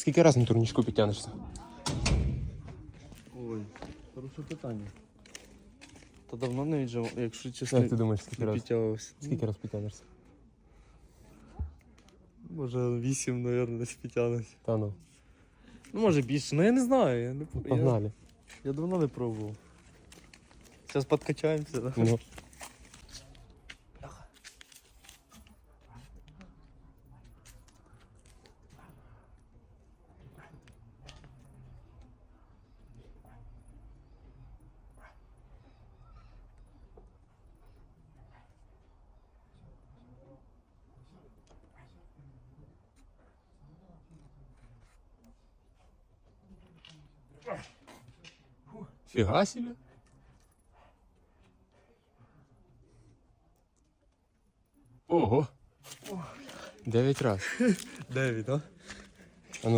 Скільки разів на турнічку підтягнешся? Ой, хороше питання. Та давно не віджав, якщо чесно, Як ти думаєш, скільки не разів? підтягувався. Скільки разів підтягнешся? Може вісім, мабуть, десь підтягнусь. Та ну, Ну, може більше, ну я не знаю. Я, не, я, погнали. я давно не пробував. Зараз подкачаємося, да? Ну. Фіга себе. Ого. Дев'ять раз. Дев'ять, так?